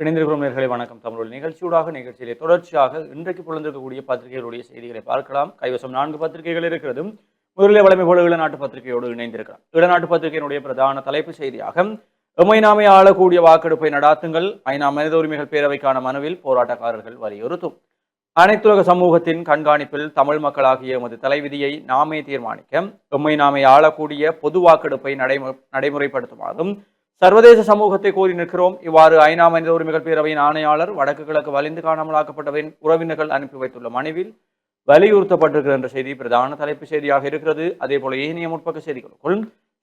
இணைந்திருக்கிறோம் நேர்களை வணக்கம். தமிழ் நிகழ்ச்சியூடாக நிகழ்ச்சியிலே தொடர்ச்சியாக இன்றைக்கு புலந்திருக்கக்கூடிய பத்திரிகைகளுடைய செய்திகளை பார்க்கலாம். கைவசம் நான்கு பத்திரிகைகள் இருக்கிறது முதலில் வளமை போல இளநாட்டு பத்திரிகையோடு இணைந்திருக்கிறார். இளநாட்டு பத்திரிகையினுடைய பிரதான தலைப்பு செய்தியாக எமைநாமை ஆளக்கூடிய வாக்கெடுப்பை நடாத்துங்கள் ஐநா மனித உரிமைகள் பேரவைக்கான மனுவில் போராட்டக்காரர்கள் வலியுறுத்தும். அனைத்துலக சமூகத்தின் கண்காணிப்பில் தமிழ் மக்களாகிய எமது தலைவிதியை நாமே தீர்மானிக்க எம்மை நாமே ஆளக்கூடிய பொது வாக்கெடுப்பை நடைமு நடைமுறைப்படுத்துமாறும் சர்வதேச சமூகத்தை கோரி நிற்கிறோம். இவ்வாறு ஐநா மனித உரிமைகள் பேரவையின் ஆணையாளர் வடக்கு கிழக்கு வலிந்து காணாமலாக்கப்பட்டவரின் உறவினர்கள் அனுப்பி வைத்துள்ள மனுவில் வலியுறுத்தப்பட்டிருக்கிற என்ற செய்தி பிரதான தலைப்பு செய்தியாக இருக்கிறது. அதே போல ஏனைய முற்பக்க செய்திகளுக்குள்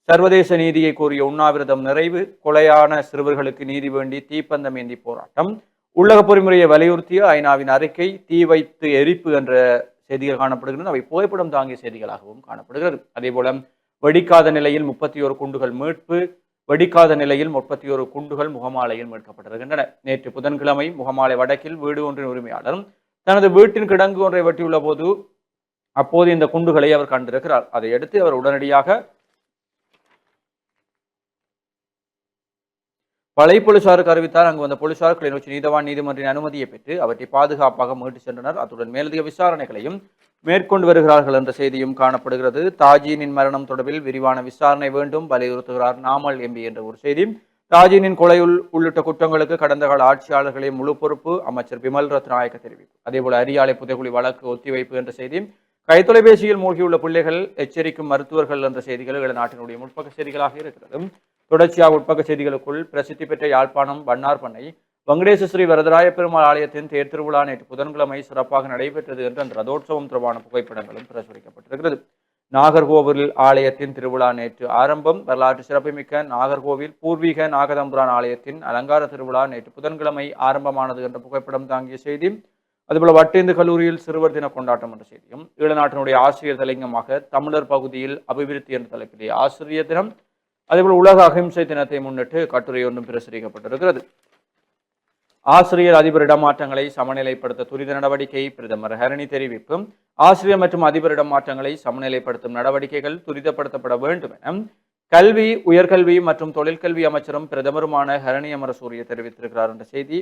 சர்வதேச நீதியை கோரிய உண்ணாவிரதம் நிறைவு கொலையான சிறுவர்களுக்கு நீதி வேண்டி தீப்பந்தம் ஏந்தி போராட்டம் உள்ளக பொறிமுறையை வலியுறுத்திய ஐநாவின் அறிக்கை தீ வைத்து எரிப்பு என்ற செய்திகள் காணப்படுகிறது அவை புகைப்படம் தாங்கிய செய்திகளாகவும் காணப்படுகிறது. அதே போல வெடிக்காத நிலையில் முப்பத்தி ஒரு குண்டுகள் மீட்பு வெடிக்காத நிலையில் முப்பத்தி ஒரு குண்டுகள் முகமாலையில் மீட்கப்பட்டிருக்கின்றன. நேற்று புதன்கிழமை முகமாலை வடக்கில் வீடு ஒன்றின் உரிமையாளர் தனது வீட்டின் கிடங்கு ஒன்றை வெட்டியுள்ள போது அப்போது இந்த குண்டுகளை அவர் கண்டிருக்கிறார். அதையடுத்து அவர் உடனடியாக பழைய போலீசாருக்கு அறிவித்தார் அங்கு வந்த போலீசார் கிளிநொச்சி நீதவான் நீதிமன்றின் அனுமதியை பெற்று அவற்றை பாதுகாப்பாக மீட்டு சென்றனர். அத்துடன் மேலதிக விசாரணைகளையும் மேற்கொண்டு வருகிறார்கள் என்ற செய்தியும் காணப்படுகிறது. தாஜீனின் மரணம் தொடர்பில் விரிவான விசாரணை வேண்டும் வலியுறுத்துகிறார் நாமல் எம்பி என்ற ஒரு செய்தி தாஜீனின் கொலையுள் உள்ளிட்ட குற்றங்களுக்கு கடந்த கால ஆட்சியாளர்களே முழு பொறுப்பு அமைச்சர் பிமல் ரத்நாயக்க தெரிவிப்பு. அதேபோல அரியாலை புதைகுழி வழக்கு ஒத்திவைப்பு என்ற செய்தி கைத்தொலைபேசியில் மூழ்கியுள்ள பிள்ளைகள் எச்சரிக்கும் மருத்துவர்கள் என்ற செய்திகள் நாட்டினுடைய முற்பக்க செய்திகளாக இருக்கிறது தொடர்ச்சியாக உட்பக்க செய்திகளுக்குள் பிரசித்தி பெற்ற யாழ்ப்பாணம் வண்ணார் பண்ணை வெங்கடேச ஸ்ரீ வரதராய பெருமாள் ஆலயத்தின் தேர் திருவிழா நேற்று புதன்கிழமை சிறப்பாக நடைபெற்றது என்று அந்த ரதோற்சவம் தொடர்பான புகைப்படங்களும் பிரசுரிக்கப்பட்டிருக்கிறது. நாகர்கோவில் ஆலயத்தின் திருவிழா நேற்று ஆரம்பம். வரலாற்று சிறப்புமிக்க நாகர்கோவில் பூர்வீக நாகதம்புரான் ஆலயத்தின் அலங்கார திருவிழா நேற்று புதன்கிழமை ஆரம்பமானது என்ற புகைப்படம் தாங்கிய செய்தி. அதுபோல வட்டேந்து கல்லூரியில் சிறுவர் தின கொண்டாட்டம் என்ற செய்தியும் ஈழநாட்டினுடைய ஆசிரியர் தலைங்கமாக தமிழர் பகுதியில் அபிவிருத்தி என்ற தலைப்பிலே ஆசிரியர் தினம் அதேபோல் உலக அகிம்சை தினத்தை முன்னிட்டு கட்டுரை ஒன்றும் பிரசுரிக்கப்பட்டிருக்கிறது. ஆசிரியர் அதிபர் இடமாற்றங்களை சமநிலைப்படுத்த துரித நடவடிக்கை பிரதமர் ஹரணி தெரிவிப்பும் ஆசிரியர் மற்றும் அதிபர் இடமாற்றங்களை சமநிலைப்படுத்தும் நடவடிக்கைகள் துரிதப்படுத்தப்பட வேண்டும் என கல்வி உயர்கல்வி மற்றும் தொழிற்கல்வி அமைச்சரும் பிரதமருமான ஹரணி அமரசூரிய தெரிவித்திருக்கிறார் என்ற செய்தி.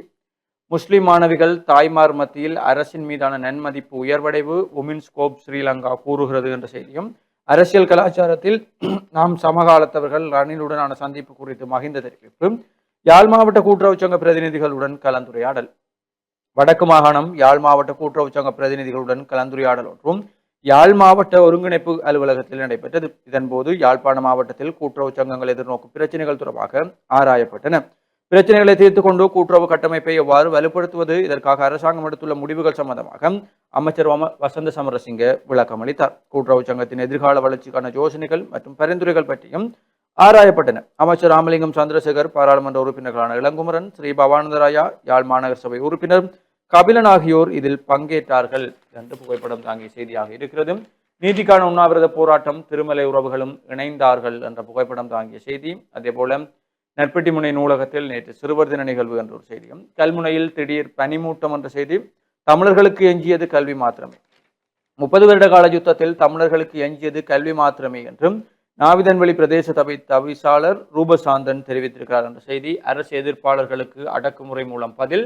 முஸ்லிம் மாணவிகள் தாய்மார் மத்தியில் அரசின் மீதான நன்மதிப்பு உயர்வடைவு உமின் ஸ்கோப் ஸ்ரீலங்கா கூறுகிறது என்ற செய்தியும் அரசியல் கலாச்சாரத்தில் நாம் சமகாலத்தவர்கள் ரணிலுடனான சந்திப்பு குறித்து மகிந்த தெரிவிப்பு. யாழ் மாவட்ட கூட்டுறவு சங்க பிரதிநிதிகளுடன் கலந்துரையாடல். வடக்கு மாகாணம் யாழ் மாவட்ட கூட்டுறவு சங்க பிரதிநிதிகளுடன் கலந்துரையாடல் ஒன்றும் யாழ் மாவட்ட ஒருங்கிணைப்பு அலுவலகத்தில் நடைபெற்றது. இதன்போது யாழ்ப்பாண மாவட்டத்தில் கூட்டுறவு சங்கங்கள் எதிர்நோக்கும் பிரச்சனைகள் தொடர்பாக ஆராயப்பட்டன. பிரச்சனைகளை தீர்த்து கொண்டு கூட்டுறவு கட்டமைப்பை எவ்வாறு வலுப்படுத்துவது? இதற்காக அரசாங்கம் எடுத்துள்ள முடிவுகள் சம்பந்தமாக அமைச்சர் வசந்த சமரசிங்க விளக்கம் அளித்தார். கூட்டுறவு சங்கத்தின் எதிர்கால வளர்ச்சிக்கான யோசனைகள் மற்றும் பரிந்துரைகள் பற்றியும் ஆராயப்பட்டன. அமைச்சர் ராமலிங்கம் சந்திரசேகர் பாராளுமன்ற உறுப்பினர்களான இளங்குமரன் ஸ்ரீ பவானந்தராயா யாழ் மாநகர சபை உறுப்பினர் கபிலன் ஆகியோர் இதில் பங்கேற்றார்கள் என்று புகைப்படம் தாங்கிய செய்தியாக இருக்கிறது. நீதிக்கான உண்ணாவிரத போராட்டம் திருமலை உறவுகளும் இணைந்தார்கள் என்ற புகைப்படம் தாங்கிய செய்தி. அதே போல நற்பட்டிமுனை நூலகத்தில் நேற்று சிறுவர் தின நிகழ்வு என்ற ஒரு செய்தியும் கல்முனையில் திடீர் பனிமூட்டம் என்ற செய்தி தமிழர்களுக்கு எஞ்சியது கல்வி மாத்திரமே. முப்பது வருட கால யுத்தத்தில் தமிழர்களுக்கு எஞ்சியது கல்வி மாத்திரமே என்றும் நாவிதன்வெளி பிரதேச சபை தவிசாளர் ரூபசாந்தன் தெரிவித்திருக்கிறார் என்ற செய்தி அரசு எதிர்ப்பாளர்களுக்கு அடக்குமுறை மூலம் பதில்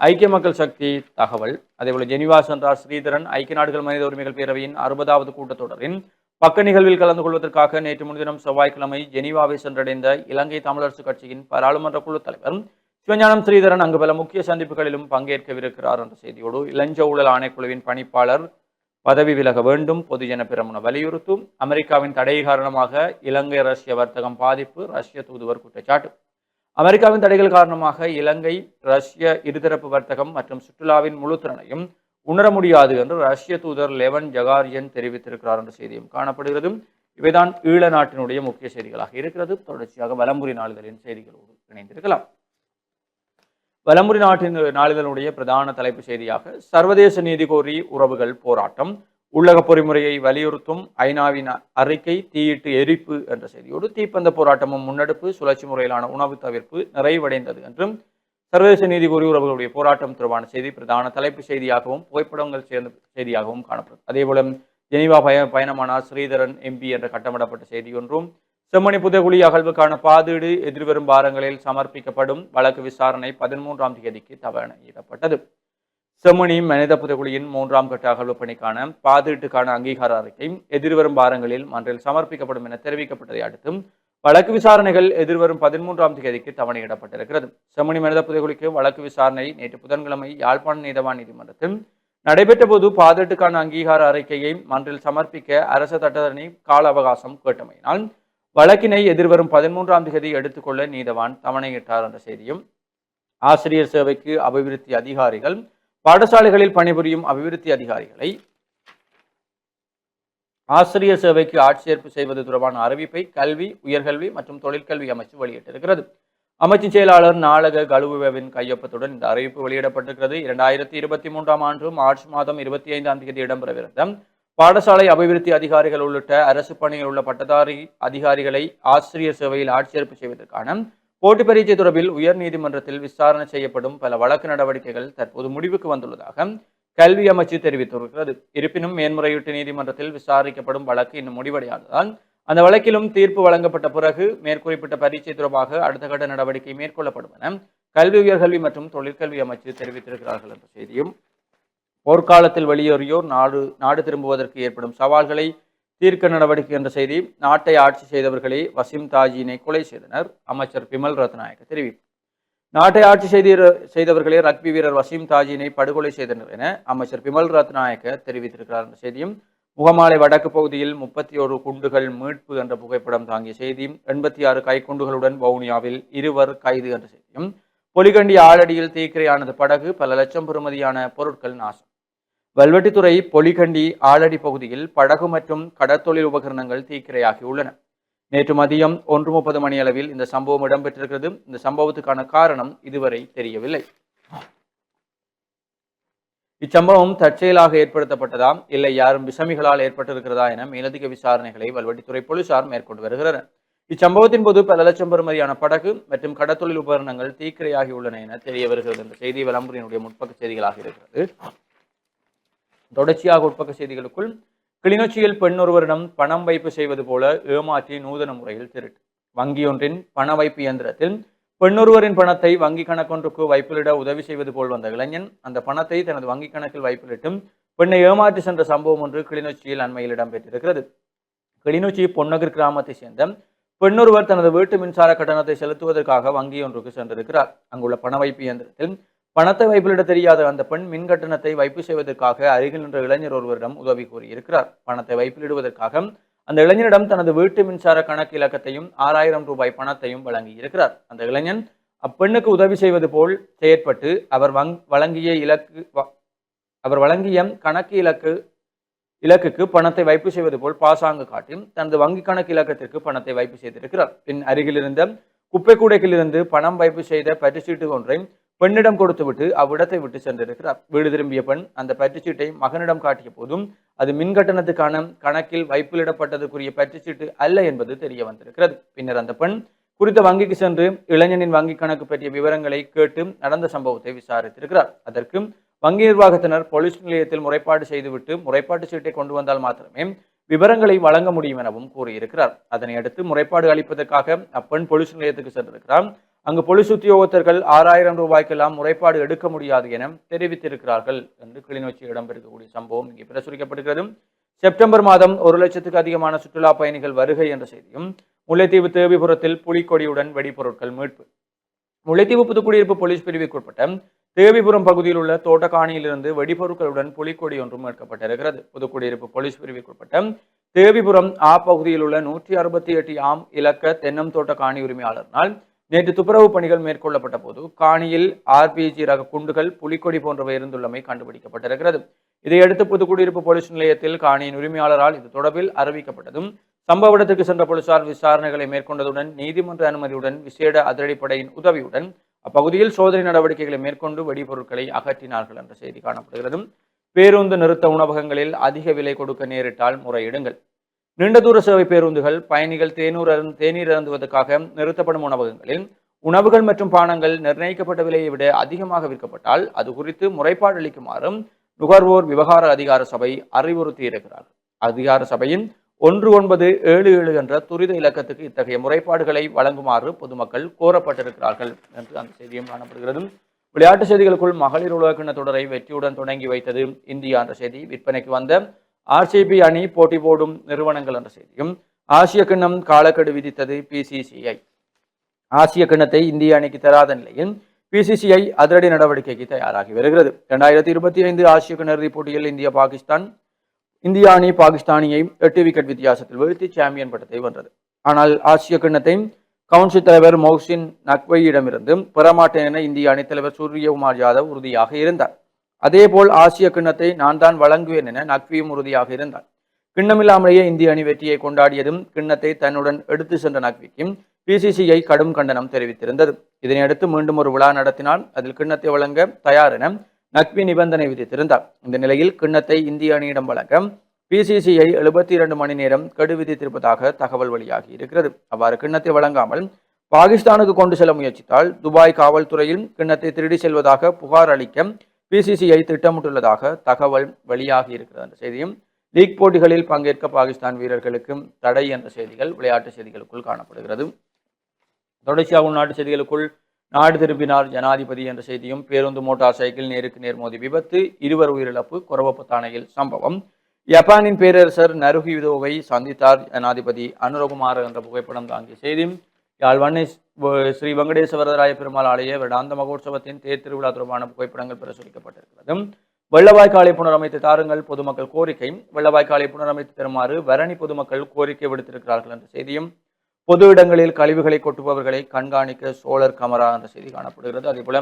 ஐக்கிய மக்கள் சக்தி தகவல். அதேபோல ஜெனிவா சென்றார் ஸ்ரீதரன் ஐக்கிய நாடுகள் மனித உரிமைகள் பேரவையின் அறுபதாவது கூட்டத்தொடரின் பக்க நிகழ்வில் கலந்து கொள்வதற்காக நேற்று முன்தினம் செவ்வாய்க்கிழமை ஜெனீவாவை சென்றடைந்த இலங்கை தமிழரசு கட்சியின் பாராளுமன்ற குழு தலைவர் சிவஞானம் ஸ்ரீதரன் அங்கு பல முக்கிய சந்திப்புகளிலும் பங்கேற்கவிருக்கிறார் என்ற செய்தியோடு இளஞ்ச ஊழல் ஆணைக்குழுவின் பணிப்பாளர் பதவி விலக வேண்டும் பொதுஜன பிரமுன வலியுறுத்தும் அமெரிக்காவின் தடை காரணமாக இலங்கை ரஷ்ய வர்த்தகம் பாதிப்பு ரஷ்ய தூதுவர் குற்றச்சாட்டு. அமெரிக்காவின் தடைகள் காரணமாக இலங்கை ரஷ்ய இருதரப்பு வர்த்தகம் மற்றும் சுற்றுலாவின் முழு திறனையும் உணர முடியாது என்று ரஷ்ய தூதர் லெவன் ஜகாரியன் தெரிவித்திருக்கிறார் என்ற செய்தியும் காணப்படுகிறது இவைதான் ஈழ நாட்டினுடைய முக்கிய செய்திகளாக இருக்கிறது. தொடர்ச்சியாக வலம்புரி நாளிதழின் செய்திகளோடு இணைந்திருக்கலாம். வலம்புரி நாட்டின் நாளிதழுடைய பிரதான தலைப்பு செய்தியாக சர்வதேச நீதி கோரி உறவுகள் போராட்டம் உள்ளக பொறிமுறையை வலியுறுத்தும் ஐநாவின் அறிக்கை தீயிட்டு எரிப்பு என்ற செய்தியோடு தீப்பந்த போராட்டமும் முன்னெடுப்பு சுழற்சி முறையிலான உணவு தவிர்ப்பு நிறைவடைந்தது என்றும் சர்வதேச நீதி கோரி உறவுகளுடைய போராட்டம் தொடர்பான செய்தி பிரதான தலைப்பு செய்தியாகவும் புகைப்படங்கள் சேர்ந்த செய்தியாகவும் காணப்படும். அதேபோல ஜெனீவா பய பயணமானார் ஸ்ரீதரன் எம்பி என்ற கட்டமிடப்பட்ட செய்தி ஒன்றும் செம்மணி புதகுழி அகழ்வுக்கான பாதீடு எதிர்வரும் வாரங்களில் சமர்ப்பிக்கப்படும் வழக்கு விசாரணை பதிமூன்றாம் தேதிக்கு தவணையிடப்பட்டது. செம்மணி மனித புதகுழியின் மூன்றாம் கட்ட அகழ்வு பணிக்கான பாதீட்டுக்கான அங்கீகார அறிக்கை எதிர்வரும் வாரங்களில் மன்றில் சமர்ப்பிக்கப்படும் என தெரிவிக்கப்பட்டதை அடுத்து வழக்கு விசாரணைகள் எதிர்வரும் பதிமூன்றாம் தேதிக்கு தவணையிடப்பட்டிருக்கிறது. செம்மணி மனித புதைகுலிக்கு வழக்கு விசாரணை நேற்று புதன்கிழமை யாழ்ப்பாண நீதவான் நீதிமன்றத்தில் நடைபெற்ற போது பாதட்டுக்கான அங்கீகார அறிக்கையை மன்றில் சமர்ப்பிக்க அரசு சட்டத்தரணி கால அவகாசம் கேட்டமையினால் வழக்கினை எதிர்வரும் பதிமூன்றாம் தேதி எடுத்துக்கொள்ள நீதவான் தவணையிட்டார் என்ற செய்தியும் ஆசிரியர் சேவைக்கு அபிவிருத்தி அதிகாரிகள் பாடசாலைகளில் பணிபுரியும் அபிவிருத்தி அதிகாரிகளை ஆசிரியர் சேவைக்கு ஆட்சேர்ப்பு செய்வது தொடர்பான அறிவிப்பை கல்வி உயர்கல்வி மற்றும் தொழிற்கல்வி அமைச்சு வெளியிட்டிருக்கிறது. அமைச்சு செயலாளர் நாளக கழுவுவின் கையொப்பத்துடன் இந்த அறிவிப்பு வெளியிடப்பட்டிருக்கிறது. இரண்டாயிரத்தி இருபத்தி மூன்றாம் ஆண்டு மார்ச் மாதம் இருபத்தி ஐந்தாம் தேதி இடம்பெறவிருந்த பாடசாலை அபிவிருத்தி அதிகாரிகள் உள்ளிட்ட அரசு பணியில் உள்ள பட்டதாரி அதிகாரிகளை ஆசிரியர் சேவையில் ஆட்சேர்ப்பு செய்வதற்கான போட்டி பரீட்சை தொடர்பில் உயர் நீதிமன்றத்தில் விசாரணை செய்யப்படும் பல வழக்கு நடவடிக்கைகள் தற்போது முடிவுக்கு வந்துள்ளதாக கல்வி அமைச்சு தெரிவித்திருக்கிறது இருப்பினும் மேன்முறையீட்டு நீதிமன்றத்தில் விசாரிக்கப்படும் வழக்கு இன்னும் முடிவடையாததால் அந்த வழக்கிலும் தீர்ப்பு வழங்கப்பட்ட பிறகு மேற்குறிப்பிட்ட பரீட்சை தொடர்பாக அடுத்த கட்ட நடவடிக்கை மேற்கொள்ளப்படும் என கல்வி உயர்கல்வி மற்றும் தொழிற்கல்வி அமைச்சு தெரிவித்திருக்கிறார்கள் என்ற செய்தியும் போர்க்காலத்தில் வெளியேறியோர் நாடு நாடு திரும்புவதற்கு ஏற்படும் சவால்களை தீர்க்க நடவடிக்கை என்ற செய்தி நாட்டை ஆட்சி செய்தவர்களே வசிம் தாஜினை கொலை செய்தனர் அமைச்சர் பிமல் ரத்நாயக்க தெரிவிப்பு. நாட்டை ஆட்சி செய்த செய்தவர்களே ரக்பி வீரர் வசீம் தாஜினை படுகொலை செய்தனர் என அமைச்சர் பிமல் ரத்நாயக்க தெரிவித்திருக்கிறார். என்ற செய்தியும் முகமாலை வடக்கு பகுதியில் முப்பத்தி ஒரு குண்டுகள் மீட்பு என்ற புகைப்படம் தாங்கிய செய்தியும் எண்பத்தி ஆறு கைக்குண்டுகளுடன் வவுனியாவில் இருவர் கைது என்ற செய்தியும் பொலிகண்டி ஆளடியில் தீக்கிரையானது படகு பல லட்சம் பெறுமதியான பொருட்கள் நாசம். வல்வெட்டித்துறை பொலிகண்டி ஆளடி பகுதியில் படகு மற்றும் கடற்தொழில் உபகரணங்கள் தீக்கிரையாகியுள்ளன நேற்று மதியம் ஒன்று முப்பது மணி அளவில் இந்த சம்பவம் இடம்பெற்றிருக்கிறது. இந்த சம்பவத்துக்கான காரணம் இதுவரை தெரியவில்லை. இச்சம்பவம் தற்செயலாக ஏற்படுத்தப்பட்டதா? இல்லை யாரும் விசமிகளால் ஏற்பட்டிருக்கிறதா என மேலதிக விசாரணைகளை வல்வெட்டித்துறை போலீசார் மேற்கொண்டு வருகிறனர். இச்சம்பவத்தின் போது பல லட்சம் பெறுமதியான படகு மற்றும் கடத்தொழில் உபகரணங்கள் தீக்கிரையாகியுள்ளன என தெரிய வருகிறது. என்ற செய்தி விளம்பரினுடைய முற்பக்க செய்திகளாக இருக்கிறது. தொடர்ச்சியாக உட்பக்க செய்திகளுக்குள் கிளிநொச்சியில் பெண் ஒருவரிடம் பணம் வைப்பு செய்வது போல ஏமாற்றி நூதன முறையில் திருட்டு. வங்கியொன்றின் பண வைப்பு இயந்திரத்தில் பெண்ணொருவரின் பணத்தை வங்கி கணக்கொன்றுக்கு வைப்பிலிட உதவி செய்வது போல் வந்த இளைஞன் அந்த பணத்தை தனது வங்கி கணக்கில் வைப்பிலிட்டும் பெண்ணை ஏமாற்றி சென்ற சம்பவம் ஒன்று கிளிநொச்சியில் அண்மையில் இடம்பெற்றிருக்கிறது. கிளிநொச்சி பொன்னகர் கிராமத்தை சேர்ந்த பெண்ணொருவர் தனது வீட்டு மின்சார கட்டணத்தை செலுத்துவதற்காக வங்கி ஒன்றுக்கு சென்றிருக்கிறார். அங்குள்ள பண வைப்பு இயந்திரத்தில் பணத்தை வைப்பிலிட தெரியாத அந்த பெண் மின் கட்டணத்தை வைப்பு செய்வதற்காக அருகில் நின்ற இளைஞர் ஒருவரிடம் உதவி கூறியிருக்கிறார். பணத்தை வைப்பிலிடுவதற்காக அந்த இளைஞரிடம் தனது வீட்டு மின்சார கணக்கு இலக்கத்தையும் ஆறாயிரம் ரூபாய் பணத்தையும் வழங்கி இருக்கிறார் அந்த இளைஞன் அப்பெண்ணுக்கு உதவி செய்வது போல் செயற்பட்டு அவர் வங் வழங்கிய இலக்கு அவர் வழங்கிய கணக்கு இலக்கு இலக்குக்கு பணத்தை வைப்பு செய்வது போல் பாசாங்கு காட்டி தனது வங்கி கணக்கு இலக்கத்திற்கு பணத்தை வைப்பு செய்திருக்கிறார். பின் அருகில் இருந்த குப்பை கூடைக்கிலிருந்து பணம் வைப்பு செய்த பரிசீட்டு ஒன்றை பெண்ணிடம் கொடுத்துவிட்டு அவ்விடத்தை விட்டு சென்றிருக்கிறார். வீடு திரும்பிய பெண் அந்த பற்றுச்சீட்டை மகனிடம் காட்டிய போதும் அது மின் கட்டணத்துக்கான கணக்கில் வைப்பிலிடப்பட்டதுக்குரிய பற்றுச்சீட்டு அல்ல என்பது தெரிய வந்திருக்கிறது. பின்னர் அந்த பெண் குறித்த வங்கிக்கு சென்று இளைஞனின் வங்கி கணக்கு பற்றிய விவரங்களை கேட்டு நடந்த சம்பவத்தை விசாரித்திருக்கிறார். அதற்கு வங்கி நிர்வாகத்தினர் போலீஸ் நிலையத்தில் முறைப்பாடு செய்துவிட்டு முறைப்பாட்டு சீட்டை கொண்டு வந்தால் மாத்திரமே விவரங்களை வழங்க முடியும் எனவும் கூறியிருக்கிறார். அதனை அடுத்து முறைப்பாடு அளிப்பதற்காக அப்பெண் போலீஸ் நிலையத்துக்கு சென்றிருக்கிறார். அங்கு பொலிஸ் உத்தியோகத்தர்கள் ஆறாயிரம் ரூபாய்க்கெல்லாம் முறைப்பாடு எடுக்க முடியாது என தெரிவித்திருக்கிறார்கள் என்று கிளிநொச்சி இடம்பெறக்கூடிய சம்பவம் இங்கே பிரசுரிக்கப்படுகிறது. செப்டம்பர் மாதம் ஒரு லட்சத்துக்கு அதிகமான சுற்றுலா பயணிகள் வருகை என்ற செய்தியும் முல்லைத்தீவு தேவிபுரத்தில் புலிக்கொடியுடன் வெடிபொருட்கள் மீட்பு. முல்லைத்தீவு புதுக்குடியிருப்பு போலீஸ் பிரிவுக்குட்பட்ட தேவிபுரம் பகுதியில் உள்ள தோட்டக்காணியிலிருந்து வெடிபொருட்களுடன் புலிக்கொடி ஒன்றும் மீட்கப்பட்டிருக்கிறது. புதுக்குடியிருப்பு போலீஸ் பிரிவுக்குட்பட்ட தேவிபுரம் ஆ பகுதியில் உள்ள நூற்றி அறுபத்தி எட்டு ஆம் இலக்க தென்னம் தோட்ட காணி உரிமையாளர்னால் நேற்று துப்புரவு பணிகள் மேற்கொள்ளப்பட்ட போது காணியில் ஆர்பிஜி ரக குண்டுகள் புலிக்கொடி போன்றவை இருந்துள்ளமை கண்டுபிடிக்கப்பட்டிருக்கிறது. இதையடுத்து புதுக்குடியிருப்பு போலீஸ் நிலையத்தில் காணியின் உரிமையாளரால் இது தொடர்பில் அறிவிக்கப்பட்டதும் சம்பவ இடத்துக்கு சென்ற போலீசார் விசாரணைகளை மேற்கொண்டதுடன் நீதிமன்ற அனுமதியுடன் விசேட அதிரடிப்படையின் உதவியுடன் அப்பகுதியில் சோதனை நடவடிக்கைகளை மேற்கொண்டு வெடிபொருட்களை அகற்றினார்கள் என்ற செய்தி காணப்படுகிறது பேருந்து நிறுத்த உணவகங்களில் அதிக விலை கொடுக்க நேரிட்டால் முறையிடுங்கள். நீண்ட தூர சேவை பேருந்துகள் பயணிகள் தேநூர் அருந் தேநீர் அருந்துவதற்காக நிறுத்தப்படும் உணவகங்களில் உணவுகள் மற்றும் பானங்கள் நிர்ணயிக்கப்பட்ட விலையை விட அதிகமாக விற்கப்பட்டால் அது குறித்து முறைப்பாடு அளிக்குமாறும் நுகர்வோர் விவகார அதிகார சபை அறிவுறுத்தியிருக்கிறார் அதிகார சபையின் ஒன்று ஒன்பது ஏழு ஏழு என்ற துரித இலக்கத்துக்கு இத்தகைய முறைப்பாடுகளை வழங்குமாறு பொதுமக்கள் கோரப்பட்டிருக்கிறார்கள் என்று அந்த செய்தியும் காணப்படுகிறது விளையாட்டு செய்திகளுக்குள் மகளிர் உலகக்கிண தொடரை வெற்றியுடன் தொடங்கி வைத்தது இந்தியா என்ற செய்தி. விற்பனைக்கு வந்த ஆர்சிபி அணி போட்டி போடும் நிறுவனங்கள் என்ற செய்தியும் ஆசிய கிண்ணம் காலக்கெடு விதித்தது பிசிசிஐ ஆசிய கிண்ணத்தை இந்திய அணிக்கு தராத நிலையில் பிசிசிஐ அதிரடி நடவடிக்கைக்கு தயாராகி வருகிறது. இரண்டாயிரத்தி இருபத்தி ஐந்து ஆசிய கிண்ண இறுதிப் போட்டியில் இந்தியா பாகிஸ்தான் இந்திய அணி பாகிஸ்தானியை எட்டு விக்கெட் வித்தியாசத்தில் வீழ்த்தி சாம்பியன் பட்டத்தை வென்றது. ஆனால் ஆசிய கிண்ணத்தை கவுன்சில் தலைவர் மௌசின் நக்வையிடமிருந்து பெறமாட்டேன் என இந்திய அணித் தலைவர் சூரியகுமார் யாதவ் உறுதியாக இருந்தார். அதேபோல் ஆசிய கிண்ணத்தை நான் தான் வழங்குவேன் என நக்வியும் உறுதியாக இருந்தார் கிண்ணமில்லாமலேயே இந்திய அணி வெற்றியை கொண்டாடியதும் கிண்ணத்தை தன்னுடன் எடுத்து சென்ற நக்விக்கும் பிசிசிஐ கடும் கண்டனம் தெரிவித்திருந்தது. இதனையடுத்து மீண்டும் ஒரு விழா நடத்தினால் அதில் கிண்ணத்தை வழங்க தயார் என நக்வி நிபந்தனை விதித்திருந்தார். இந்த நிலையில் கிண்ணத்தை இந்திய அணியிடம் வழங்க பிசிசிஐ எழுபத்தி இரண்டு மணி நேரம் கெடு விதித்திருப்பதாக தகவல் வெளியாகி இருக்கிறது. அவ்வாறு கிண்ணத்தை வழங்காமல் பாகிஸ்தானுக்கு கொண்டு செல்ல முயற்சித்தால் துபாய் காவல்துறையில் கிண்ணத்தை திருடி செல்வதாக புகார் அளிக்க பிசிசிஐ திட்டமிட்டுள்ளதாக தகவல் வெளியாகி இருக்கிறது என்ற செய்தியும் லீக் போட்டிகளில் பங்கேற்க பாகிஸ்தான் வீரர்களுக்கு தடை என்ற செய்திகள் விளையாட்டு செய்திகளுக்குள் காணப்படுகிறது. தொடர்ச்சியாக உள்நாட்டு செய்திகளுக்குள் நாடு திரும்பினார் ஜனாதிபதி என்ற செய்தியும் பேருந்து மோட்டார் சைக்கிள் நேருக்கு நேர் மோதி விபத்து இருவர் உயிரிழப்பு கொரவப்பத்தானையில் சம்பவம். ஜப்பானின் பேரரசர் நருஹிதோவை சந்தித்தார் ஜனாதிபதி அனுரகுமார் என்ற புகைப்படம் தாங்கிய செய்தியும் யாழ்வண்ணை ஸ்ரீ வெங்கடேஸ்வரராய பெருமாள் ஆலய வருடாந்த மகோற்சவத்தின் தேர் திருவிழா தொடர்பான புகைப்படங்கள் பிரசுரிக்கப்பட்டிருக்கிறது வெள்ளவாய்க்காலை புனரமைத்து தாருங்கள் பொதுமக்கள் கோரிக்கை. வெள்ளவாய்க்காலை புனரமைத்து தருமாறு வரணி பொதுமக்கள் கோரிக்கை விடுத்திருக்கிறார்கள் என்ற செய்தியும் பொது இடங்களில் கழிவுகளை கொட்டுபவர்களை கண்காணிக்க சோழர் கமரா என்ற செய்தி காணப்படுகிறது. அதேபோல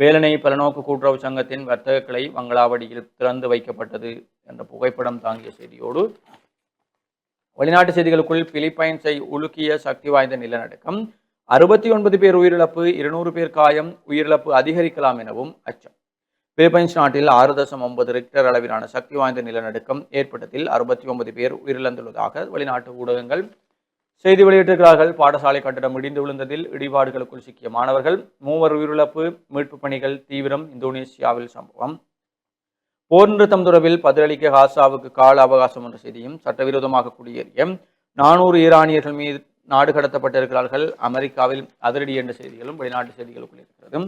வேலனை பலநோக்கு கூட்டுறவு சங்கத்தின் வர்த்தக கிளை வங்களாவடியில் திறந்து வைக்கப்பட்டது என்ற புகைப்படம் தாங்கிய செய்தியோடு வெளிநாட்டு செய்திகளுக்குள் பிலிப்பைன்ஸை உலுக்கிய சக்தி வாய்ந்த நிலநடுக்கம் அறுபத்தி ஒன்பது பேர் உயிரிழப்பு இருநூறு பேர் காயம் உயிரிழப்பு அதிகரிக்கலாம் எனவும் அச்சம். பிலிப்பைன்ஸ் நாட்டில் ஆறு தசம் ஒன்பது ரிக்டர் அளவிலான சக்தி வாய்ந்த நிலநடுக்கம் ஏற்பட்டதில் அறுபத்தி ஒன்பது பேர் உயிரிழந்துள்ளதாக வெளிநாட்டு ஊடகங்கள் செய்தி வெளியிட்டிருக்கிறார்கள். பாடசாலை கட்டடம் இடிந்து விழுந்ததில் இடிபாடுகளுக்குள் சிக்கிய மாணவர்கள் மூவர் உயிரிழப்பு மீட்பு பணிகள் தீவிரம் இந்தோனேசியாவில் சம்பவம். போர் நிறுத்தம் தொடர்பில் பதிலளிக்க காசாவுக்கு கால அவகாசம் என்ற செய்தியும் சட்டவிரோதமாக குடியேறிய நானூறு ஈரானியர்கள் மீது நாடு கடத்தப்பட்டிருக்கிறார்கள். அமெரிக்காவில் அதிரடி என்ற செய்திகளும் வெளிநாட்டு செய்திகளுக்குள் இருக்கிறது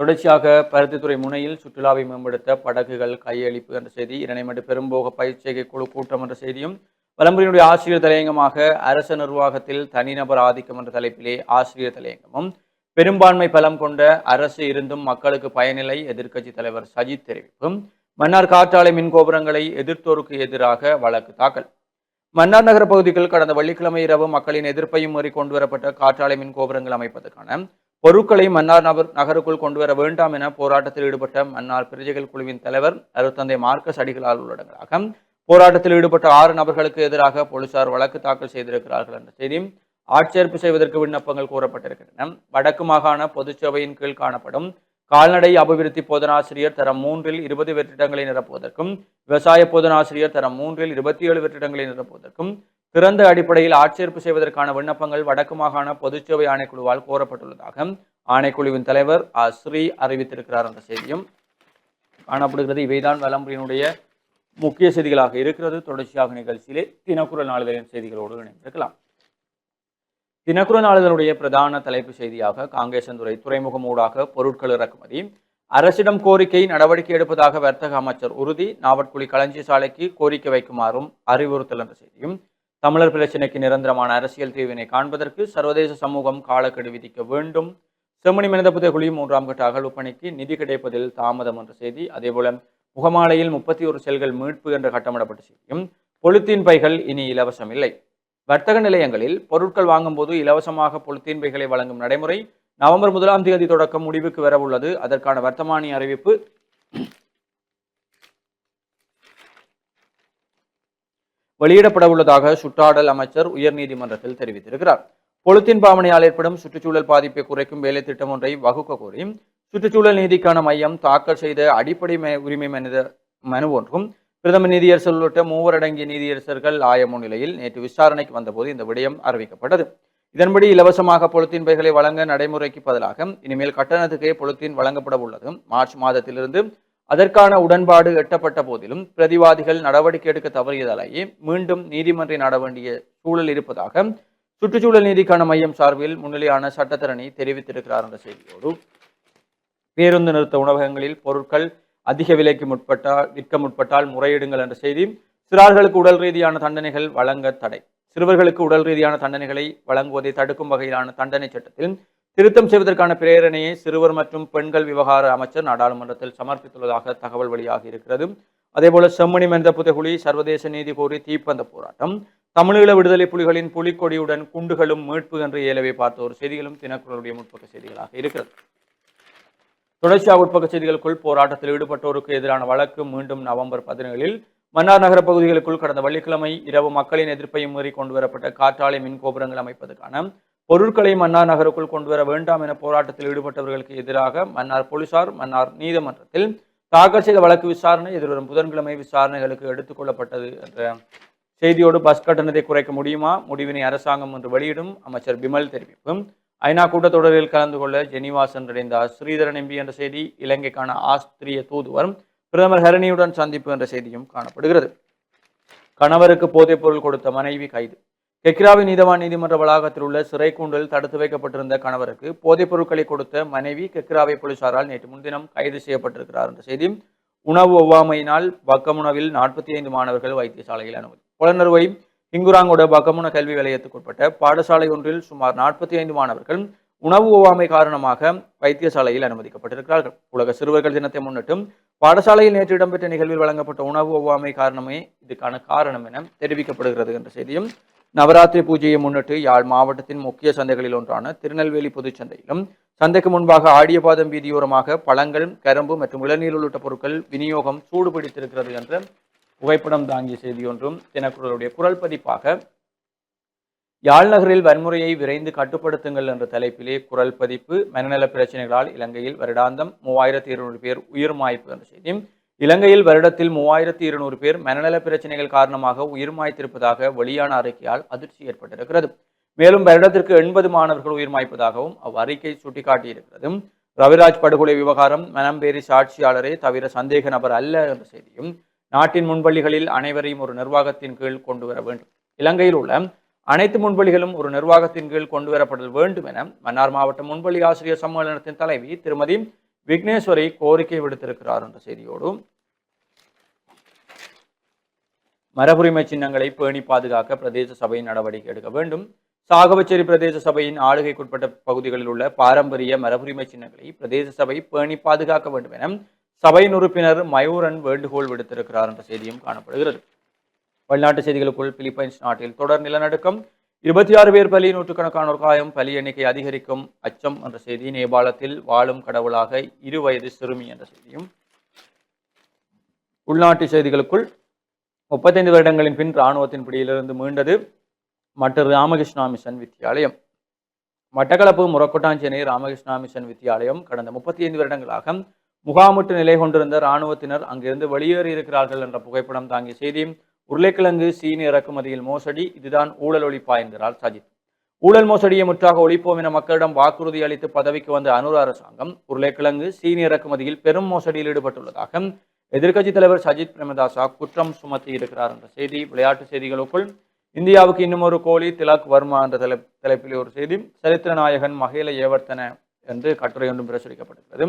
தொடர்ச்சியாக பருத்தித்துறை முனையில் சுற்றுலாவை மேம்படுத்த படகுகள் கையளிப்பு என்ற செய்தி இரணைமட்டு பெரும்போக பயிற்சிகை குழு கூட்டம் என்ற செய்தியும் வலம்புரியினுடைய ஆசிரியர் தலையங்கமாக அரச நிர்வாகத்தில் தனிநபர் ஆதிக்கம் என்ற தலைப்பிலே ஆசிரியர் தலையங்கமும் பெரும்பான்மை பலம் கொண்ட அரசு இருந்தும் மக்களுக்கு பயனில்லை எதிர்க்கட்சி தலைவர் சஜித் தெரிவிப்பும் மன்னார் காற்றாலை மின் கோபுரங்களை எதிர்த்தோருக்கு எதிராக வழக்கு தாக்கல். மன்னார் நகர பகுதிகள் கடந்த வெள்ளிக்கிழமை இரவு மக்களின் எதிர்ப்பையும் மீறி கொண்டு வரப்பட்ட காற்றாலை மின் கோபுரங்கள் அமைப்பதற்கான பொருட்களை மன்னார் நபர் நகருக்குள் கொண்டு வர வேண்டாம் என போராட்டத்தில் ஈடுபட்ட மன்னார் பிரஜைகள் குழுவின் தலைவர் அருத்தந்தை மார்க்கஸ் அடிகளால் உள்ளடங்களாக போராட்டத்தில் ஈடுபட்ட ஆறு நபர்களுக்கு எதிராக போலீசார் வழக்கு தாக்கல் செய்திருக்கிறார்கள் என்ற செய்தி ஆட்சேர்ப்பு செய்வதற்கு விண்ணப்பங்கள் கூறப்பட்டிருக்கின்றன. வடக்கு மாகாண பொதுச்சபையின் கீழ் காணப்படும் கால்நடை அபிவிருத்தி போதனாசிரியர் தரம் மூன்றில் இருபது வெற்றிடங்களை நிரப்புவதற்கும் விவசாய போதனாசிரியர் தரம் மூன்றில் இருபத்தி ஏழு வெற்றிடங்களை நிரப்புவதற்கும் திறந்த அடிப்படையில் ஆட்சேர்ப்பு செய்வதற்கான விண்ணப்பங்கள் வடக்கு மாகாண பொதுச்சேவை ஆணைக்குழுவால் கோரப்பட்டுள்ளதாக ஆணைக்குழுவின் தலைவர் ஸ்ரீ அறிவித்திருக்கிறார் என்ற செய்தியும் காணப்படுகிறது. இவைதான் வலம்புரியினுடைய முக்கிய செய்திகளாக இருக்கிறது. தொடர்ச்சியாக நிகழ்ச்சியிலே தினக்குரல் நாளிதழின் செய்திகளோடு இணைந்திருக்கலாம். தினக்குரல் நாளிதழுடைய பிரதான தலைப்பு செய்தியாக காங்கேசந்துறை துறைமுகம் ஊடாக பொருட்கள் இறக்குமதி. அரசிடம் கோரிக்கை நடவடிக்கை எடுப்பதாக வர்த்தக அமைச்சர் உறுதி. நாவட்குழி களஞ்சி சாலைக்கு கோரிக்கை வைக்குமாறும் அறிவுறுத்தல் என்ற செய்தியும். தமிழர் பிரச்சினைக்கு நிரந்தரமான அரசியல் தீர்வினை காண்பதற்கு சர்வதேச சமூகம் காலக்கெடு விதிக்க வேண்டும். செம்மணி மனித புதைகுழி மூன்றாம் கட்ட அகழ்வு பணிக்கு நிதி கிடைப்பதில் தாமதம் என்ற செய்தி. அதேபோல முகமாலையில் முப்பத்தி ஒரு செல்கள் மீட்பு என்ற கட்டமிடப்பட்ட செய்தியும். பொலித்தீன் பைகள் இனி இலவசம் இல்லை. வர்த்தக நிலையங்களில் பொருட்கள் வாங்கும்போது இலவசமாக பொலித்தீன் பைகளை வழங்கும் நடைமுறை நவம்பர் முதலாம் தேதி தொடக்கம் முடிவுக்கு வர உள்ளது. அதற்கான வர்த்தமானி அறிவிப்பு. வெளியிடப்பட உள்ளதாக சுற்றாடல் அமைச்சர் உயர்நீதிமன்றத்தில் தெரிவித்திருக்கிறார். பொலித்தீன் பாவனையால் ஏற்படும் சுற்றுச்சூழல் பாதிப்பை குறைக்கும் வேலை திட்டம் ஒன்றை வகுக்க கோரி சுற்றுச்சூழல் நீதிக்கான மையம் தாக்கல் செய்த அடிப்படை உரிமை மனித மனு ஒன்றும் பிரதம நீதியரசர் உள்ளிட்ட மூவரடங்கிய நீதியரசர்கள் ஆய நிலையில் நேற்று விசாரணைக்கு வந்தபோது இந்த விடயம் அறிவிக்கப்பட்டது. இதன்படி இலவசமாக பொலித்தீன் பைகளை வழங்க நடைமுறைக்கு பதிலாக இனிமேல் கட்டணத்துக்கே பொலித்தீன் வழங்கப்பட உள்ளது மார்ச் மாதத்திலிருந்து அதற்கான உடன்பாடு எட்டப்பட்ட போதிலும் பிரதிவாதிகள் நடவடிக்கை எடுக்க தவறியதாலேயே மீண்டும் நீதிமன்றம் நாட வேண்டிய சூழல் இருப்பதாக சுற்றுச்சூழல் நீதிக்கான மையம் சார்பில் முன்னிலையான சட்டத்தரணி தெரிவித்திருக்கிறார் என்ற செய்தியோடு. பேருந்து நிறுத்த உணவகங்களில் பொருட்கள் அதிக விலைக்கு முற்பட்டால் விற்க முற்பட்டால் முறையிடுங்கள் என்ற செய்தி சிறார்களுக்கு உடல் ரீதியான தண்டனைகள் வழங்க தடை. சிறுவர்களுக்கு உடல் ரீதியான தண்டனைகளை வழங்குவதை தடுக்கும் வகையிலான தண்டனை சட்டத்தில் திருத்தம் செய்வதற்கான பிரேரணையை சிறுவர் மற்றும் பெண்கள் விவகார அமைச்சர் நாடாளுமன்றத்தில் சமர்ப்பித்துள்ளதாக தகவல் வெளியாக இருக்கிறது. அதேபோல செம்மணி மெந்த புதைகுழி சர்வதேச நீதி கோரி தீப்பந்த போராட்டம். தமிழீழ விடுதலை புலிகளின் புலிக்கொடியுடன் குண்டுகளும் மீட்பு என்று இயலவை பார்த்த ஒரு செய்திகளும் தினக்குரலுடைய முற்பக்க செய்திகளாக இருக்கிறது. தொடர்ச்சியாக உட்பக்க செய்திகளுக்குள் போராட்டத்தில் ஈடுபட்டோருக்கு எதிரான வழக்கு மீண்டும் நவம்பர் பதினேழில் மன்னார் நகர பகுதிகளுக்குள் கடந்த வெள்ளிக்கிழமை இரவு மக்களின் எதிர்ப்பையும் மீறி கொண்டு வரப்பட்ட காற்றாலை மின் கோபுரங்கள் அமைப்பதற்கான பொருட்களை மன்னார் நகருக்குள் கொண்டு வர வேண்டாம் என போராட்டத்தில் ஈடுபட்டவர்களுக்கு எதிராக மன்னார் போலீசார் மன்னார் நீதிமன்றத்தில் தாக்கல் செய்த வழக்கு விசாரணை எதிர்வரும் புதன்கிழமை விசாரணைகளுக்கு எடுத்துக்கொள்ளப்பட்டது என்ற செய்தியோடு பஸ் கட்டணத்தை குறைக்க முடியுமா? முடிவினை அரசாங்கம் என்று வெளியிடும். அமைச்சர் பிமல் தெரிவிப்பும் ஐநா கூட்டத்தொடரில் கலந்து கொள்ள ஜெனிவா சென்றடைந்தார் ஸ்ரீதரன் எம்பி என்ற செய்தி இலங்கைக்கான ஆஸ்திரிய தூதுவர் பிரதமர் ஹரணியுடன் சந்திப்பு என்ற செய்தியும் காணப்படுகிறது. கணவருக்கு போதைப் பொருள் கொடுத்த மனைவி கைது. கெக்ராவி நீதவான் நீதிமன்ற வளாகத்தில் உள்ள சிறை கூண்டில் தடுத்து வைக்கப்பட்டிருந்த கணவருக்கு போதைப் பொருட்களை கொடுத்த மனைவி கெக்ராவை போலீசாரால் நேற்று முன்தினம் கைது செய்யப்பட்டிருக்கிறார் என்ற செய்தி உணவு ஒவ்வாமையினால் பக்கமுனவில் நாற்பத்தி ஐந்து மாணவர்கள் வைத்தியசாலையில் அனுமதி. புலனறுவை இங்குராங்கோட பக்கமுன கல்வி வலயத்துக்குட்பட்ட பாடசாலை ஒன்றில் சுமார் நாற்பத்தி ஐந்து மாணவர்கள் உணவு ஒவ்வாமை காரணமாக வைத்தியசாலையில் அனுமதிக்கப்பட்டிருக்கிறார்கள். உலக சிறுவர்கள் தினத்தை முன்னிட்டும் பாடசாலையில் நேற்று இடம்பெற்ற நிகழ்வில் வழங்கப்பட்ட உணவு ஒவ்வாமை காரணமே இதுக்கான காரணம் என தெரிவிக்கப்படுகிறது என்ற செய்தியும் நவராத்திரி பூஜையை முன்னிட்டு யாழ் மாவட்டத்தின் முக்கிய சந்தைகளில் ஒன்றான திருநெல்வேலி பொதுச்சந்தையிலும் சந்தைக்கு முன்பாக ஆடியபாதம் வீதியோரமாக பழங்கள் கரும்பு மற்றும் இளநீர் உள்ளிட்ட பொருட்கள் விநியோகம் சூடுபிடித்திருக்கிறது என்ற புகைப்படம் தாங்கிய செய்தி ஒன்றும் தினக்குரலுடைய குரல் பதிப்பாக யாழ் நகரில் வன்முறையை விரைந்து கட்டுப்படுத்துங்கள் என்ற தலைப்பிலே குரல் பதிப்பு மனநல பிரச்சனைகளால் இலங்கையில் வருடாந்தம் மூவாயிரத்தி இருநூறு பேர் உயிர் மாய்ப்பு என்ற செய்தியும் இலங்கையில் வருடத்தில் மூவாயிரத்தி இருநூறு பேர் மனநல பிரச்சனைகள் காரணமாக உயிர் மாய்த்திருப்பதாக வெளியான அறிக்கையால் அதிர்ச்சி ஏற்பட்டிருக்கிறது. மேலும் வருடத்திற்கு எண்பது மாணவர்கள் உயிர் மாய்ப்பதாகவும் அவ்வறிக்கை சுட்டிக்காட்டியிருக்கிறது ரவிராஜ் படுகொலை விவகாரம் மனம்பேரி சாட்சியாளரே தவிர சந்தேக நபர் அல்ல என்ற செய்தியும் நாட்டின் முன்பள்ளிகளில் அனைவரையும் ஒரு நிர்வாகத்தின் கீழ் கொண்டு வர வேண்டும். இலங்கையில் உள்ள அனைத்து முன்பள்ளிகளும் ஒரு நிர்வாகத்தின் கீழ் கொண்டு வரப்பட வேண்டும் என மன்னார் மாவட்ட முன்பள்ளி ஆசிரியர் சம்மேளனத்தின் தலைவி திருமதி விக்னேஸ்வரி கோரிக்கை விடுத்திருக்கிறார் என்ற செய்தியோடு. மரபுரிமை சின்னங்களை பேணி பாதுகாக்க பிரதேச சபையின் நடவடிக்கை எடுக்க வேண்டும். சாகவச்சேரி பிரதேச சபையின் ஆளுகைக்குட்பட்ட பகுதிகளில் உள்ள பாரம்பரிய மரபுரிமை சின்னங்களை பிரதேச சபை பேணி பாதுகாக்க வேண்டும் என சபையின் உறுப்பினர் மயூரன் வேண்டுகோள் விடுத்திருக்கிறார் என்ற செய்தியும் காணப்படுகிறது. வெளிநாட்டு செய்திகளுக்குள் பிலிப்பைன்ஸ் நாட்டில் தொடர் நிலநடுக்கம். இருபத்தி ஆறு பேர் பலி நூற்றுக்கணக்கானோர் காயம் பலி எண்ணிக்கை அதிகரிக்கும் அச்சம் என்ற செய்தி நேபாளத்தில் வாழும் கடவுளாக இரு வயது சிறுமி என்ற செய்தியும். உள்நாட்டு செய்திகளுக்குள் முப்பத்தைந்து வருடங்களின் பின் இராணுவத்தின் பிடியிலிருந்து மீண்டது மற்ற ராமகிருஷ்ணா மிஷன் வித்தியாலயம். மட்டக்களப்பு முரக்கொட்டாஞ்சேனை ராமகிருஷ்ணா மிஷன் வித்தியாலயம் கடந்த முப்பத்தி ஐந்து வருடங்களாக முகாமிட்டு நிலை கொண்டிருந்த இராணுவத்தினர் அங்கிருந்து வெளியேறி இருக்கிறார்கள் என்ற புகைப்படம் தாங்கிய செய்தியும் உருளைக்கிழங்கு சீனி இறக்குமதியில் மோசடி இதுதான் ஊழல் ஒழிப்பா என்கிறார் சஜித். ஊழல் மோசடியை முற்றாக ஒழிப்போம் என மக்களிடம் வாக்குறுதி அளித்து பதவிக்கு வந்த அனுர் அரசாங்கம் உருளைக்கிழங்கு சீனி இறக்குமதியில் பெரும் மோசடியில் ஈடுபட்டுள்ளதாக எதிர்க்கட்சித் தலைவர் சஜித் பிரேமதாசா குற்றம் சுமத்தி இருக்கிறார் என்ற செய்தி விளையாட்டு செய்திகளுக்குள். இந்தியாவுக்கு இன்னும் ஒரு கோழி திலக் வர்மா என்ற தலை தலைப்பில் ஒரு செய்தி சரித்திர நாயகன் மகேல ஏவர்த்தன என்று கட்டுரை ஒன்றும் பிரசுரிக்கப்பட்டுள்ளது.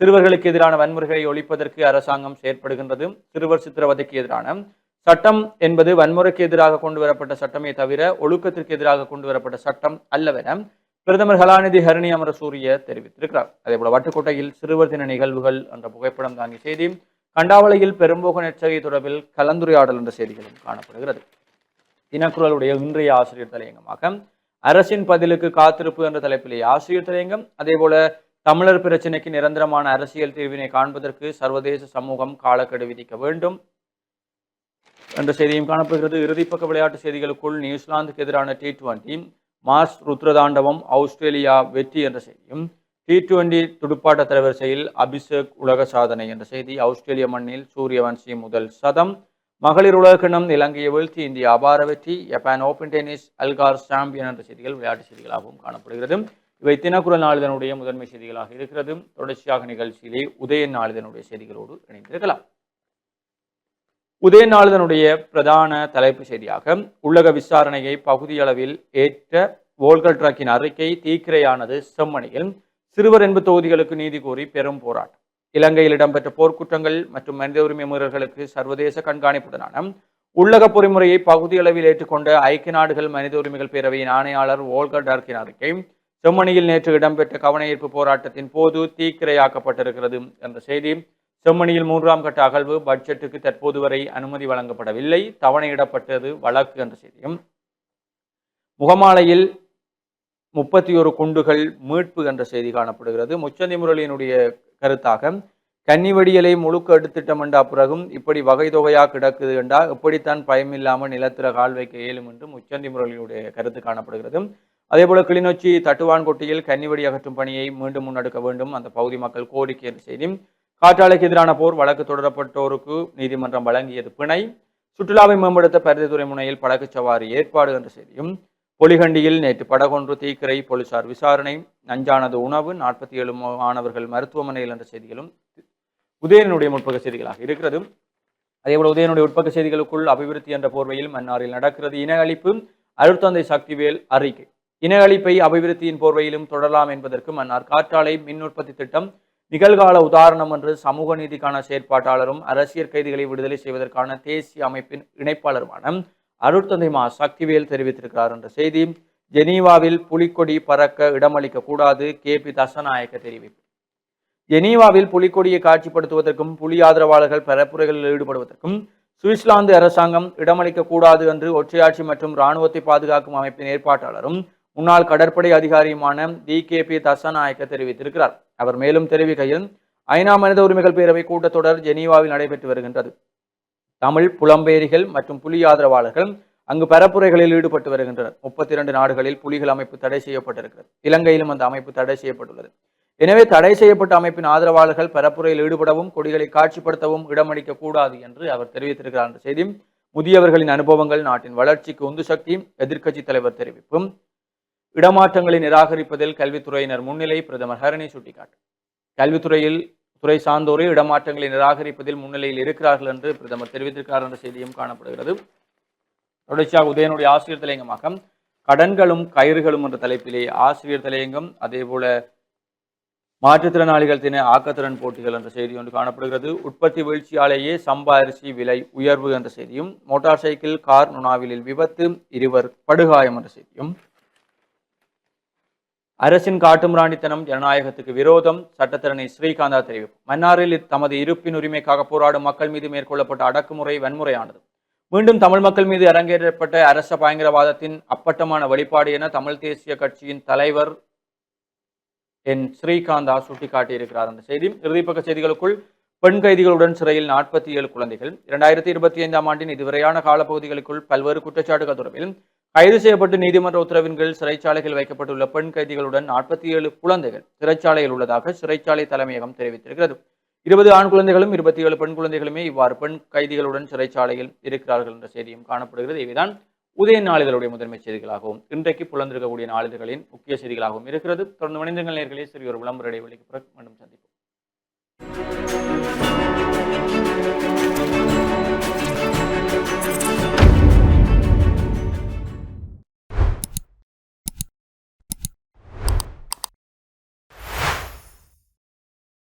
சிறுவர்களுக்கு எதிரான வன்முறைகளை ஒழிப்பதற்கு அரசாங்கம் செயற்படுகின்றது. சிறுவர் சித்திரவதைக்கு எதிரான. சட்டம் என்பது வன்முறைக்கு எதிராக கொண்டு வரப்பட்ட சட்டமே தவிர ஒழுக்கத்திற்கு எதிராக கொண்டு வரப்பட்ட சட்டம் அல்லவென பிரதமர் கலாநிதி ஹரணி அமரசூரிய தெரிவித்திருக்கிறார். அதேபோல வட்டுக்கோட்டையில் சிறுவர் தின நிகழ்வுகள் என்ற புகைப்படம் தாங்கிய செய்தி கண்டாவளையில் பெரும்போக நெச்சகை தொடர்பில் கலந்துரையாடல் என்ற செய்திகளும் காணப்படுகிறது. தினக்குரலுடைய இன்றைய ஆசிரியர் தலையங்கமாக அரசின் பதிலுக்கு காத்திருப்பு என்ற தலைப்பிலே ஆசிரியர் தலையங்கம் அதேபோல தமிழர் பிரச்சினைக்கு நிரந்தரமான அரசியல் தீர்வினை காண்பதற்கு சர்வதேச சமூகம் காலக்கெடு விதிக்க வேண்டும். என்ற செய்தியும் காணப்படுகிறது. இறுதிப்பக்க விளையாட்டு செய்திகளுக்குள் நியூசிலாந்துக்கு எதிரான டி டுவெண்டி மாஸ் ருத்ரதாண்டவம் ஆஸ்திரேலியா வெற்றி என்ற செய்தியும் டி டுவெண்டி துடுப்பாட்ட தரவரிசையில் அபிஷேக் உலக சாதனை என்ற செய்தி ஆஸ்திரேலிய மண்ணில் சூரியவன்சி முதல் சதம் மகளிர் உலகக்கிணம் இலங்கையை வீழ்த்தி இந்திய அபார வெற்றி Japan open tennis Alcaraz champion என்ற செய்திகள் விளையாட்டு செய்திகளாகவும் காணப்படுகிறது. இவை தினக்குரல் நாளிதனுடைய முதன்மை செய்திகளாக இருக்கிறது தொடர்ச்சியாக நிகழ்ச்சியிலே உதயன் நாளிதனுடைய செய்திகளோடு இணைந்திருக்கலாம். உதய நாளிதனுடைய பிரதான தலைப்பு செய்தியாக உள்ளக விசாரணையை பகுதியளவில் ஏற்ற வோல்கல் ட்ரக்கின் அறிக்கை தீக்கிரையானது செம்மணியில் சிறுவர் என்பது தொகுதிகளுக்கு நீதி கோரி பெரும் போராட்டம். இலங்கையில் இடம்பெற்ற போர்க்குற்றங்கள் மற்றும் மனித உரிமை மீறல்களுக்கு சர்வதேச கண்காணிப்புடனான உள்ளக பொறிமுறையை பகுதியளவில் ஏற்றுக்கொண்ட ஐக்கிய நாடுகள் மனித உரிமைகள் பேரவையின் ஆணையாளர் வோல்கர் டார்க்கின் அறிக்கை செம்மணியில் நேற்று இடம்பெற்ற கவனஈர்ப்பு போராட்டத்தின் போது தீக்கிரையாக்கப்பட்டிருக்கிறது என்ற செய்தி. செம்மணியில் மூன்றாம் கட்ட அகழ்வு பட்ஜெட்டுக்கு தற்போது வரை அனுமதி வழங்கப்படவில்லை. தவணையிடப்பட்டது வழக்கு என்ற செய்தியும். முகமாலையில் முப்பத்தி ஒரு குண்டுகள் மீட்பு என்ற செய்தி காணப்படுகிறது. முச்சந்தி முரளியினுடைய கருத்தாக கன்னிவடிகளை முழுக்க எடுத்திட்டம் என்றா பிறகும் இப்படி வகை தொகையா கிடக்குது என்றா எப்படித்தான் பயமில்லாமல் நிலத்திர கால் வைக்க இயலும் என்று முச்சந்தி முரளியினுடைய கருத்து காணப்படுகிறது. அதேபோல கிளிநொச்சி தட்டுவான்கொட்டியில் கன்னிவடி அகற்றும் பணியை மீண்டும் முன்னெடுக்க வேண்டும். அந்த பகுதி மக்கள் கோரிக்கை என்ற செய்தி காற்றாலைக்கு எதிரான போர் வழக்கு தொடரப்பட்டோருக்கு நீதிமன்றம் வழங்கியது பிணை. சுற்றுலாவை மேம்படுத்த பருத்தித்துறை முனையில் படகு சவாரி ஏற்பாடு என்ற செய்தியும் பொலிகண்டியில் நேற்று படகொன்று தீக்கிரை போலீசார் விசாரணை நஞ்சானது உணவு நாற்பத்தி ஏழு மாணவர்கள் மருத்துவமனையில் என்ற செய்திகளும் உதயனுடைய முற்பக செய்திகளாக இருக்கிறது. அதேபோல் உதயனுடைய உட்பக்க செய்திகளுக்குள் அபிவிருத்தி என்ற போர்வையில் மன்னாரில் நடக்கிறது இன அழிப்பு அருட்தந்தை சக்திவேல் அறிக்கை. இன அழிப்பை அபிவிருத்தியின் போர்வையிலும் தொடரலாம் என்பதற்கு மன்னார் காற்றாலை மின் உற்பத்தி திட்டம் நிகழ்கால உதாரணம் என்று சமூக நீதிக்கான செயற்பாட்டாளரும் அரசியல் கைதிகளை விடுதலை செய்வதற்கான தேசிய அமைப்பின் இணைப்பாளருமான அருட்தந்தை மா சக்திவேல் தெரிவித்திருக்கிறார் என்ற செய்தி. ஜெனீவாவில் புலிக்கொடி பறக்க இடமளிக்க கூடாது கே பி தசநாயக்க தெரிவிப்பு. ஜெனீவாவில் புலிக்கொடியை காட்சிப்படுத்துவதற்கும் புலி ஆதரவாளர்கள் பரப்புரைகளில் ஈடுபடுவதற்கும் சுவிட்சர்லாந்து அரசாங்கம் இடமளிக்க கூடாது என்று ஒற்றையாட்சி மற்றும் இராணுவத்தை பாதுகாக்கும் அமைப்பின் ஏற்பாட்டாளரும் முன்னாள் கடற்படை அதிகாரியுமான டி கே பி தசநாயக்க தெரிவித்திருக்கிறார். அவர் மேலும் தெரிவிக்கையில் ஐநா மனித உரிமைகள் பேரவை கூட்டத்தொடர் ஜெனீவாவில் நடைபெற்று வருகின்றது. தமிழ் புலம்பெயரிகள் மற்றும் புலி ஆதரவாளர்கள் அங்கு பரப்புரைகளில் ஈடுபட்டு வருகின்றனர். முப்பத்தி இரண்டு நாடுகளில் புலிகள் அமைப்பு தடை செய்யப்பட்டிருக்கிறது. இலங்கையிலும் அந்த அமைப்பு தடை செய்யப்பட்டுள்ளது. எனவே தடை செய்யப்பட்ட அமைப்பின் ஆதரவாளர்கள் பரப்புரையில் ஈடுபடவும் கொடிகளை காட்சிப்படுத்தவும் இடமளிக்க கூடாது என்று அவர் தெரிவித்திருக்கிறார். என்ற செய்தி முதியவர்களின் அனுபவங்கள் நாட்டின் வளர்ச்சிக்கு உந்து சக்தி எதிர்க்கட்சி தலைவர் தெரிவிப்பும் இடமாற்றங்களை நிராகரிப்பதில் கல்வித்துறையினர் முன்னிலை பிரதமர் ஹரணி சுட்டிக்காட்டு. கல்வித்துறையில் துறை சார்ந்தோரே இடமாற்றங்களை நிராகரிப்பதில் முன்னிலையில் இருக்கிறார்கள் என்று பிரதமர் தெரிவித்திருக்கிறார் என்ற செய்தியும் காணப்படுகிறது. தொடர்ச்சியாக உதயனுடைய ஆசிரியர் தலையங்கமாக கடன்களும் கயிறுகளும் என்ற தலைப்பிலே ஆசிரியர் தலையங்கம் அதே போல மாற்றுத்திறனாளிகள் தின ஆக்கத்திறன் போட்டிகள் என்ற செய்தி ஒன்று காணப்படுகிறது. உற்பத்தி வீழ்ச்சியாலேயே சம்பா அரிசி விலை உயர்வு என்ற செய்தியும் மோட்டார் சைக்கிள் கார் நுணாவிலில் விபத்து இருவர் படுகாயம் என்ற செய்தியும் அரசின் காட்டுமிராண்டித்தனம் ஜனநாயகத்துக்கு விரோதம் சட்டத்திறனை ஸ்ரீகாந்தா தெரிவிப்பு. மன்னாரில் தமது இருப்பின் உரிமைக்காக போராடும் மக்கள் மீது மேற்கொள்ளப்பட்ட அடக்குமுறை வன்முறையானது. மீண்டும் தமிழ் மக்கள் மீது அரங்கேற்றப்பட்ட அரச பயங்கரவாதத்தின் அப்பட்டமான வெளிப்பாடு என தமிழ் தேசிய கட்சியின் தலைவர் என் ஸ்ரீகாந்தா சுட்டிக்காட்டியிருக்கிறார். அந்த செய்தி இறுதிப்பக்க செய்திகளுக்குள் பெண் கைதிகளுடன் சிறையில் நாற்பத்தி ஏழு குழந்தைகள். இரண்டாயிரத்தி இருபத்தி ஐந்தாம் ஆண்டின் இதுவரையான காலப்பகுதிகளுக்குள் பல்வேறு குற்றச்சாட்டுகள் தொடர்பில் கைது செய்யப்பட்டு நீதிமன்ற உத்தரவின் கீழ் சிறைச்சாலையில் வைக்கப்பட்டுள்ள பெண் கைதிகளுடன் நாற்பத்தி ஏழு குழந்தைகள் சிறைச்சாலையில் உள்ளதாக சிறைச்சாலை தலைமையகம் தெரிவித்திருக்கிறது. இருபது ஆண் குழந்தைகளும் இருபத்தி ஏழு பெண் குழந்தைகளுமே இவ்வாறு பெண் கைதிகளுடன் சிறைச்சாலையில் இருக்கிறார்கள் என்ற செய்தியும் காணப்படுகிறது. இவைதான் உதய நாளிதழுடைய முதன்மை செய்திகளாகவும் இன்றைக்கு புலந்திருக்கக்கூடிய நாளிதழ்களின் முக்கிய செய்திகளாகவும் இருக்கிறது. தொடர்ந்து மனிதர்கள் நேர்களே சிறிய ஒரு விளம்பர இடைவெளிக்கு பிறகு மீண்டும் சந்திப்போம்.